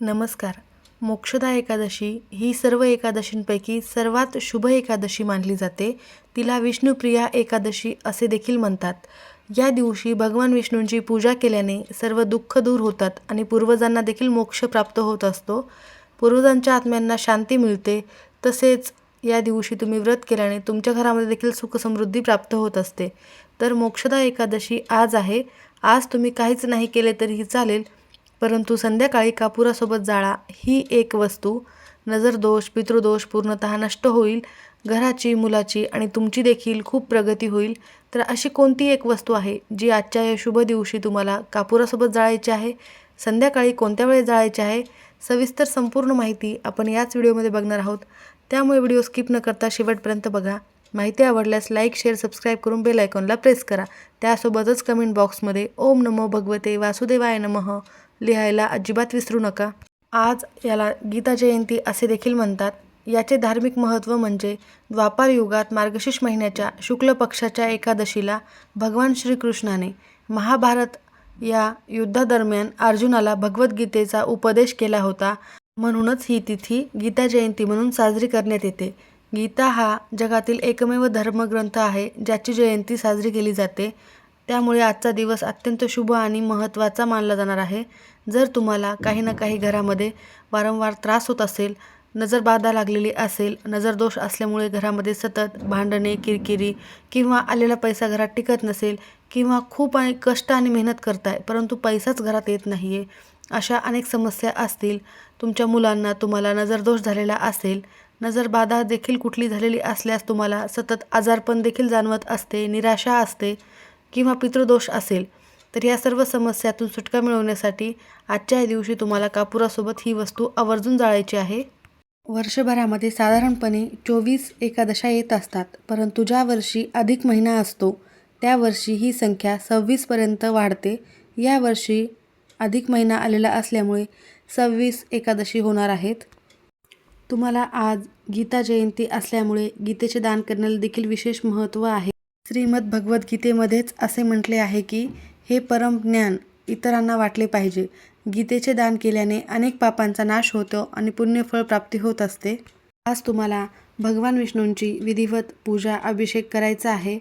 नमस्कार. मोक्षदा एकादशी ही सर्व एकादशींपैकी सर्वात शुभ एकादशी मानली जाते. तिला विष्णुप्रिया एकादशी असे देखील म्हणतात. या दिवशी भगवान विष्णूंची पूजा केल्याने सर्व दुःख दूर होतात आणि पूर्वजांना देखील मोक्ष प्राप्त होत असतो. पूर्वजांच्या आत्म्यांना शांती मिळते. तसेच या दिवशी तुम्ही व्रत केल्याने तुमच्या घरामध्ये देखील सुखसमृद्धी प्राप्त होत असते. तर मोक्षदा एकादशी आज आहे. आज तुम्ही काहीच नाही केले तरीही चालेल. परंतु संध्याकाळी कापुरासोबत जाळा ही एक वस्तू. नजरदोष पितृदोष पूर्णतः नष्ट होईल. घराची मुलाची आणि तुमची देखील खूप प्रगती होईल. तर अशी कोणती एक वस्तू आहे जी आजच्या या शुभ दिवशी तुम्हाला कापुरासोबत जाळायची आहे? संध्याकाळी कोणत्या वेळेस जाळायची आहे? सविस्तर संपूर्ण माहिती आपण याच व्हिडिओमध्ये बघणार आहोत. त्यामुळे व्हिडिओ स्किप न करता शेवटपर्यंत बघा. माहिती आवडल्यास लाईक शेअर सबस्क्राईब करून बेल आयकॉनला प्रेस करा. त्यासोबतच कमेंट बॉक्समध्ये ओम नमो भगवते वासुदेवाय नमः. लिहायला अजिबात विसरू नका. आज याला गीता जयंती असे देखील म्हणतात. याचे धार्मिक महत्त्व म्हणजे द्वापार युगात मार्गशीर्ष महिन्याच्या शुक्ल पक्षाच्या एकादशीला भगवान श्रीकृष्णाने महाभारत या युद्धादरम्यान अर्जुनाला भगवद्गीतेचा उपदेश केला होता. म्हणूनच ही तिथी गीता जयंती म्हणून साजरी करण्यात येते. गीता हा जगातील एकमेव धर्मग्रंथ आहे ज्याची जयंती साजरी केली जाते. त्यामुळे आजचा दिवस अत्यंत शुभ आणि महत्त्वाचा मानला जाणार आहे. जर तुम्हाला काही ना काही घरामध्ये वारंवार त्रास होत असेल नजरबाधा लागलेली असेल नजरदोष असल्यामुळे घरामध्ये सतत भांडणे किरकिरी किंवा आलेला पैसा घरात टिकत नसेल किंवा खूप आणि कष्ट आणि मेहनत करताय परंतु पैसाच घरात येत नाही आहे अशा अनेक समस्या असतील. तुमच्या मुलांना तुम्हाला नजरदोष झालेला असेल नजरबाधा देखील कुठली झालेली असल्यास तुम्हाला सतत आजारपण देखील जाणवत असते निराशा असते. किंवा पितृदोष असेल तर या सर्व समस्यातून सुटका मिळवण्यासाठी आजच्या या दिवशी तुम्हाला कापुरासोबत ही वस्तू आवर्जून जाळायची आहे. वर्षभरामध्ये साधारणपणे चोवीस एकादशा येत असतात परंतु ज्या वर्षी अधिक महिना असतो त्या वर्षी ही संख्या सव्वीसपर्यंत वाढते. या वर्षी अधिक महिना आलेला असल्यामुळे सव्वीस एकादशी होणार आहेत. तुम्हाला आज गीता जयंती असल्यामुळे गीतेचे दान करण्याला देखील विशेष महत्त्व आहे. श्रीमद भगवद्गीतेमध्येच असे म्हटले आहे की हे परम ज्ञान इतरांना वाटले पाहिजे. गीतेचे दान केल्याने अनेक पापांचा नाश होतो आणि पुण्यफळ प्राप्ती होत असते. आज तुम्हाला भगवान विष्णूंची विधिवत पूजा अभिषेक करायचा आहे.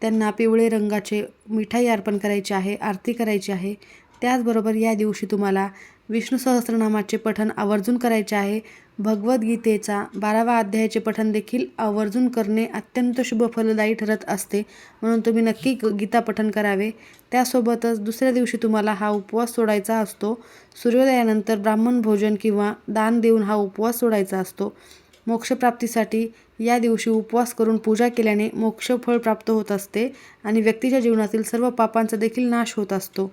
त्यांना पिवळे रंगाचे मिठाई अर्पण करायची आहे आरती करायची आहे. त्याचबरोबर या दिवशी तुम्हाला विष्णू सहस्रनामाचे पठण आवर्जून करायचे आहे. भगवद्गीतेचा बारावा अध्यायाचे पठण देखील आवर्जून करणे अत्यंत शुभ फलदायी ठरत असते. म्हणून तुम्ही नक्की गीता पठण करावे. त्यासोबतच दुसऱ्या दिवशी तुम्हाला हा उपवास सोडायचा असतो. सूर्योदयानंतर ब्राह्मण भोजन किंवा दान देऊन हा उपवास सोडायचा असतो. मोक्षप्राप्तीसाठी या दिवशी उपवास करून पूजा केल्याने मोक्षफळ प्राप्त होत असते आणि व्यक्तीच्या जीवनातील सर्व पापांचा देखील नाश होत असतो.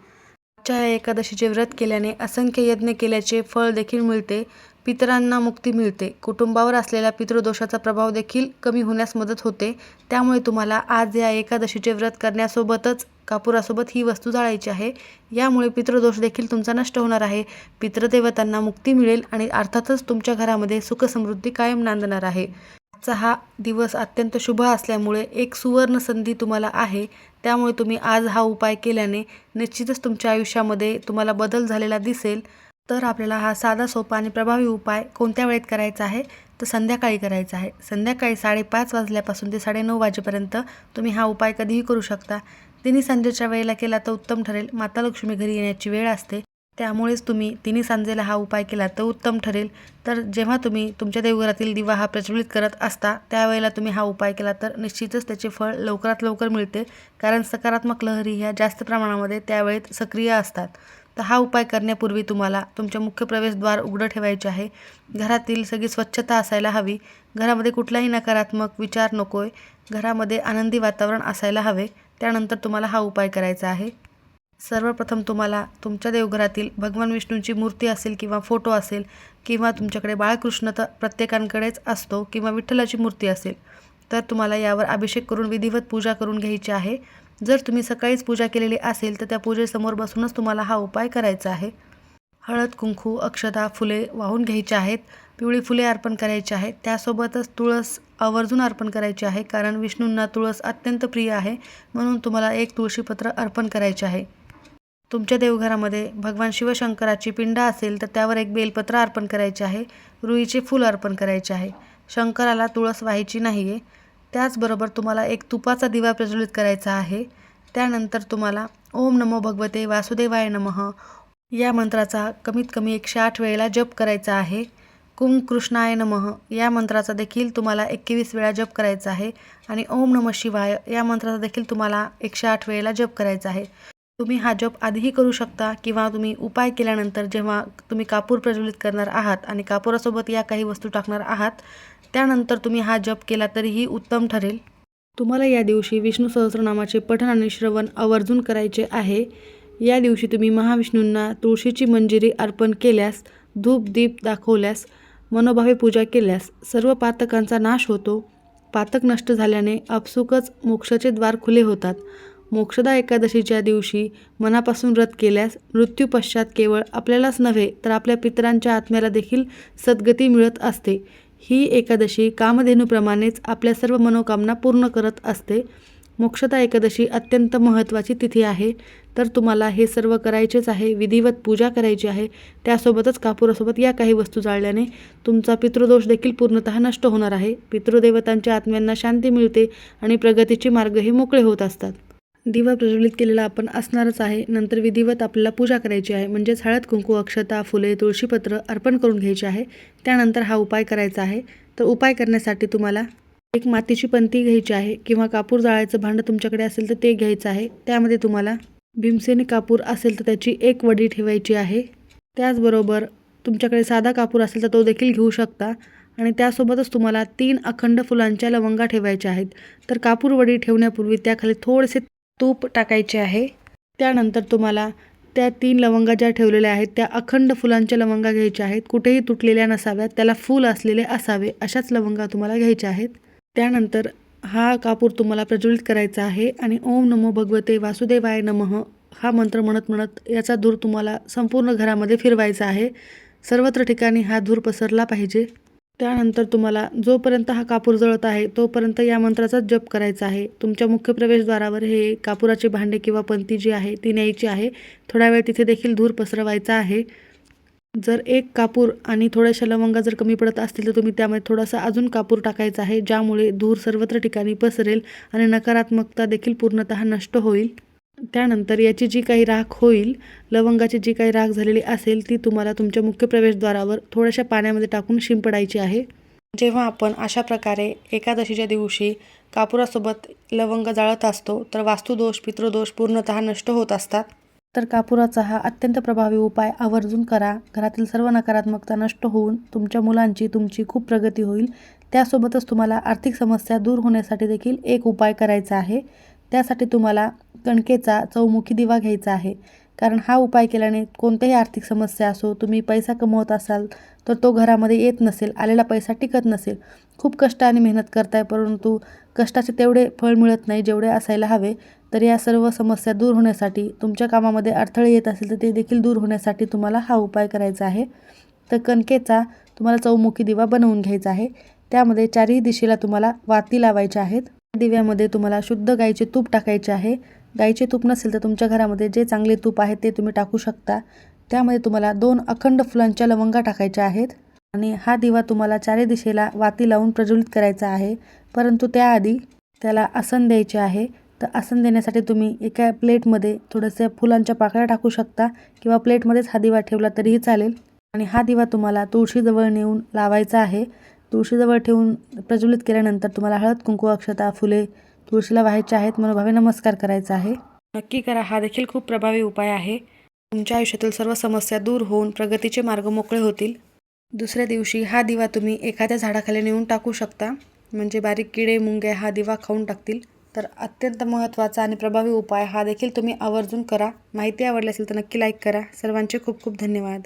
आजच्या या एकादशीचे व्रत केल्याने असंख्य यज्ञ केल्याचे फळ देखील मिळते पितरांना मुक्ती मिळते. कुटुंबावर असलेल्या पितृदोषाचा प्रभाव देखील कमी होण्यास मदत होते. त्यामुळे तुम्हाला आज या एकादशीचे व्रत करण्यासोबतच कापुरासोबत ही वस्तू जाळायची आहे. यामुळे पितृदोष देखील तुमचा नष्ट होणार आहे. पितृदेवतांना मुक्ती मिळेल आणि अर्थातच तुमच्या घरामध्ये सुखसमृद्धी कायम नांदणार आहे. आजचा हा दिवस अत्यंत शुभ असल्यामुळे एक सुवर्ण संधी तुम्हाला आहे. त्यामुळे तुम्ही आज हा उपाय केल्याने निश्चितच तुमच्या आयुष्यामध्ये तुम्हाला बदल झालेला दिसेल. तर आपल्याला हा साधा सोपा आणि प्रभावी उपाय कोणत्या वेळेत करायचा आहे? तर संध्याकाळी करायचा आहे. संध्याकाळी साडेपाच वाजल्यापासून ते साडेनऊ वाजेपर्यंत तुम्ही हा उपाय कधीही करू शकता. तिन्ही सांजेच्या वेळेला केला तर उत्तम ठरेल. माता लक्ष्मी घरी येण्याची वेळ असते. त्यामुळेच तुम्ही तिन्ही सांजेला हा उपाय केला तर उत्तम ठरेल. तर जेव्हा तुम्ही तुमच्या देवघरातील दिवा हा प्रज्वलित करत असता त्यावेळेला तुम्ही हा उपाय केला तर निश्चितच त्याचे फळ लवकरात लवकर मिळते कारण सकारात्मक लहरी ह्या जास्त प्रमाणामध्ये त्यावेळेत सक्रिय असतात. तर हा उपाय करण्यापूर्वी तुम्हाला तुमच्या मुख्य प्रवेशद्वार उघडं ठेवायचे आहे. घरातील सगळी स्वच्छता असायला हवी. घरामध्ये कुठलाही नकारात्मक विचार नको आहे घरामध्ये आनंदी वातावरण असायला हवे. त्यानंतर तुम्हाला हा उपाय करायचा आहे. सर्वप्रथम तुम्हाला तुमच्या देवघरातील भगवान विष्णूंची मूर्ती असेल किंवा फोटो असेल किंवा तुमच्याकडे बाळकृष्ण तर प्रत्येकांकडेच असतो किंवा विठ्ठलाची मूर्ती असेल तर तुम्हाला यावर अभिषेक करून विधिवत पूजा करून घ्यायची आहे. जर तुम्ही सकाळीच पूजा केलेली असेल तर त्या पूजेसमोर बसूनच तुम्हाला हा उपाय करायचा आहे. हळद कुंकू अक्षता फुले वाहून घ्यायची आहेत. पिवळी फुले अर्पण करायची आहेत. त्यासोबतच तुळस आवर्जून अर्पण करायची आहे कारण विष्णूंना तुळस अत्यंत प्रिय आहे. म्हणून तुम्हाला एक तुळशीपत्र अर्पण करायचे आहे. तुमच्या देवघरामध्ये भगवान शिवशंकराची पिंड असेल तर त्यावर एक बेलपत्र अर्पण करायचे आहे. रुईचे फूल अर्पण करायचे आहे. शंकराला तुळस व्हायची नाही आहे त्याचबरोबर तुम्हाला एक तुपाचा दिवा प्रज्वलित करायचा आहे. त्यानंतर तुम्हाला ओम नमो भगवते वासुदेवाय नमः या मंत्राचा कमीत कमी एकशे आठ वेळेला जप करायचा आहे. कुम कृष्णाय नमः या मंत्राचा देखील तुम्हाला एकवीस वेळा जप करायचा आहे. आणि ओम नमः शिवाय या मंत्राचा देखील तुम्हाला एकशे आठ वेळेला जप करायचा आहे. तुम्ही हा जप आधीही करू शकता किंवा तुम्ही उपाय केल्यानंतर जेव्हा तुम्ही कापूर प्रज्वलित करणार आहात आणि कापुरासोबत या काही वस्तू टाकणार आहात त्यानंतर तुम्ही हा जप केला तरीही उत्तम ठरेल. तुम्हाला या दिवशी विष्णू सहस्रनामाचे पठण आणि श्रवण आवर्जून करायचे आहे. या दिवशी तुम्ही महाविष्णूंना तुळशीची मंजिरी अर्पण केल्यास धूप दीप दाखवल्यास मनोभावे पूजा केल्यास सर्व पातकांचा नाश होतो. पातक नष्ट झाल्याने आपसुकच मोक्षाचे द्वार खुले होतात. मोक्षदा एकादशीच्या दिवशी मनापासून व्रत केल्यास मृत्यूपश्चात केवळ आपल्यालाच नव्हे तर आपल्या पितरांच्या आत्म्याला देखील सद्गती मिळत असते. ही एकादशी कामधेनूप्रमाणेच आपल्या सर्व मनोकामना पूर्ण करत असते. मोक्षदा एकादशी अत्यंत महत्त्वाची तिथी आहे. तर तुम्हाला हे सर्व करायचेच आहे विधिवत पूजा करायची आहे. त्यासोबतच कापुरासोबत या काही वस्तू जाळल्याने तुमचा पितृदोष देखील पूर्णतः नष्ट होणार आहे. पितृदेवतांच्या आत्म्यांना शांती मिळते आणि प्रगतीचे मार्गही मोकळे होत असतात. दिवा प्रज्वलित केलेला आपण असणारच आहे. नंतर विधिवत आपल्याला पूजा करायची आहे. म्हणजेच हळद कुंकू अक्षता फुले तुळशीपत्र अर्पण करून घ्यायचे आहे. त्यानंतर हा उपाय करायचा आहे. तर उपाय करण्यासाठी तुम्हाला एक मातीची पंती घ्यायची आहे किंवा कापूर जाळायचं भांडं तुमच्याकडे असेल तर ते घ्यायचं आहे. त्यामध्ये तुम्हाला भीमसेनी कापूर असेल तर त्याची एक वडी ठेवायची आहे. त्याचबरोबर तुमच्याकडे साधा कापूर असेल तर तो देखील घेऊ शकता. आणि त्यासोबतच तुम्हाला तीन अखंड फुलांच्या लवंगा ठेवायच्या आहेत. तर कापूर वडी ठेवण्यापूर्वी त्याखाली थोडेसे तूप टाकायचे आहे. त्यानंतर तुम्हाला त्या तीन लवंगा ज्या ठेवलेल्या आहेत त्या अखंड फुलांच्या लवंगा घ्यायच्या आहेत. कुठेही तुटलेल्या नसाव्यात त्याला फूल असलेले असावे अशाच लवंगा तुम्हाला घ्यायच्या आहेत. त्यानंतर हा कापूर तुम्हाला प्रज्वलित करायचा आहे आणि ओम नमो भगवते वासुदेवाय नमः हा मंत्र म्हणत म्हणत याचा धूर तुम्हाला संपूर्ण घरामध्ये फिरवायचा आहे. सर्वत्र ठिकाणी हा धूर पसरला पाहिजे. त्यानंतर तुम्हाला जोपर्यंत हा कापूर जळत आहे तोपर्यंत या मंत्राचा जप करायचा आहे. तुमच्या मुख्य प्रवेशद्वारावर हे कापुराचे भांडे किंवा पंती जी आहे ती न्यायची आहे. थोडा वेळ तिथे देखील धूर पसरवायचा आहे. जर एक कापूर आणि थोड्याशा लवंगा जर कमी पडत असतील तर तुम्ही त्यामध्ये थोडासा अजून कापूर टाकायचा आहे ज्यामुळे धूर सर्वत्र ठिकाणी पसरेल आणि नकारात्मकता देखील पूर्णतः नष्ट होईल. त्यानंतर याची जी काही राख होईल लवंगाची जी काही राख झालेली असेल ती तुम्हाला तुमच्या मुख्य प्रवेशद्वारावर थोड्याशा पाण्यामध्ये टाकून शिंपडायची आहे. जेव्हा आपण अशा प्रकारे एकादशीच्या दिवशी कापुरासोबत लवंग जाळत असतो तर वास्तुदोष पितृदोष पूर्णतः नष्ट होत असतात. तर कापुराचा हा अत्यंत प्रभावी उपाय आवर्जून करा. घरातील सर्व नकारात्मकता नष्ट होऊन तुमच्या मुलांची तुमची खूप प्रगती होईल. त्यासोबतच तुम्हाला आर्थिक समस्या दूर होण्यासाठी देखील एक उपाय करायचा आहे. त्यासाठी तुम्हाला कणकेचा चौमुखी दिवा घ्यायचा आहे. कारण हा उपाय केल्याने कोणत्याही आर्थिक समस्या असो तुम्ही पैसा कमवत असाल तर तो घरामध्ये येत नसेल आलेला पैसा टिकत नसेल. खूप कष्ट आणि मेहनत करताय परंतु कष्टाचे तेवढे फळ मिळत नाही जेवढे असायला हवे. तर या सर्व समस्या दूर होण्यासाठी तुमच्या कामामध्ये अडथळे येत असेल तर ते देखील दूर होण्यासाठी तुम्हाला हा उपाय करायचा आहे. तर कणकेचा तुम्हाला चौमुखी दिवा बनवून घ्यायचा आहे. त्यामध्ये चारही दिशेला तुम्हाला वाती लावायच्या आहेत. दिव्यामध्ये तुम्हाला शुद्ध गाईचे तूप टाकायचे आहे. गाईचे तूप नसेल तर तुमच्या घरामध्ये जे चांगले तूप आहे ते तुम्ही टाकू शकता. त्यामध्ये तुम्हाला दोन अखंड फुलांच्या लवंगा टाकायच्या आहेत. आणि हा दिवा तुम्हाला चारी दिशेला वाती लावून प्रज्वलित करायचा आहे. परंतु त्याआधी त्याला आसन द्यायचे आहे. तर आसन देण्यासाठी तुम्ही एका प्लेटमध्ये थोडंसं फुलांच्या पाकळ्या टाकू शकता किंवा प्लेटमध्येच हा दिवा ठेवला तरीही चालेल. आणि हा दिवा तुम्हाला तुळशीजवळ नेऊन लावायचा आहे. तुळशीजवळ ठेवून प्रज्वलित केल्यानंतर तुम्हाला हळद कुंकू अक्षता फुले तुळशीला व्हायचे आहेत. मनोभावे नमस्कार करायचा आहे. नक्की करा. हा देखील खूप प्रभावी उपाय आहे. तुमच्या आयुष्यातील सर्व समस्या दूर होऊन प्रगतीचे मार्ग मोकळे होतील. दुसऱ्या दिवशी हा दिवा तुम्ही एखाद्या झाडाखाली नेऊन टाकू शकता. म्हणजे बारीक किडे मुंगे हा दिवा खाऊन टाकतील. तर अत्यंत महत्त्वाचा आणि प्रभावी उपाय हा देखील तुम्ही आवर्जून करा. माहिती आवडली असेल तर नक्की लाईक करा. सर्वांचे खूप खूप धन्यवाद.